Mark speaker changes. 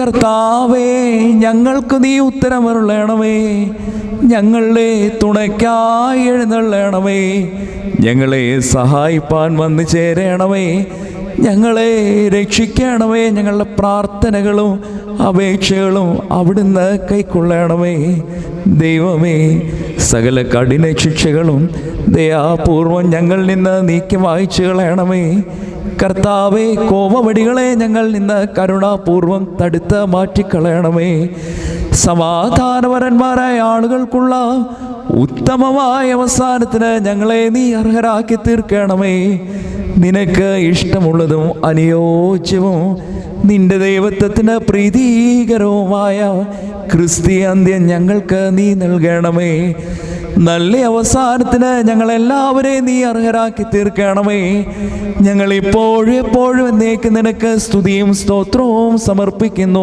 Speaker 1: കർത്താവേ ഞങ്ങൾക്ക് നീ ഉത്തരമരുളണമേ. ഞങ്ങളെ തുണയ്ക്കായി എഴുന്നള്ളണമേ. ഞങ്ങളെ സഹായിപ്പാൻ വന്നു ചേരണമേ. ഞങ്ങളെ രക്ഷിക്കണമേ. ഞങ്ങളുടെ പ്രാർത്ഥനകളും അപേക്ഷകളും അവിടുന്ന് കൈക്കൊള്ളണമേ. ദൈവമേ സകല കഠിന ശിക്ഷകളും ദയാപൂർവം ഞങ്ങളിൽ നിന്ന് നീക്കി വായിച്ചു കളയണമേ. കർത്താവെ കോമവടികളെ ഞങ്ങൾ നിന്ന് കരുണാപൂർവം തടുത്ത് മാറ്റിക്കളയണമേ. സമാധാനപരന്മാരായ ആളുകൾക്കുള്ള ഉത്തമമായ അവസാനത്തിന് ഞങ്ങളെ നീ അർഹരാക്കി തീർക്കണമേ. നിനക്ക് ഇഷ്ടമുള്ളതും അനുയോജ്യവും നിന്റെ ദൈവത്വത്തിന് പ്രീതികരവുമായ ക്രിസ്തീയ അന്ത്യം ഞങ്ങൾക്ക് നീ നൽകണമേ. നല്ല അവസാനത്തിന് ഞങ്ങളെല്ലാവരെയും നീ അർഹരാക്കി തീർക്കണമേ. ഞങ്ങൾ ഇപ്പോഴും എപ്പോഴും എന്നേക്ക് നിനക്ക് സ്തുതിയും സ്തോത്രവും സമർപ്പിക്കുന്നു.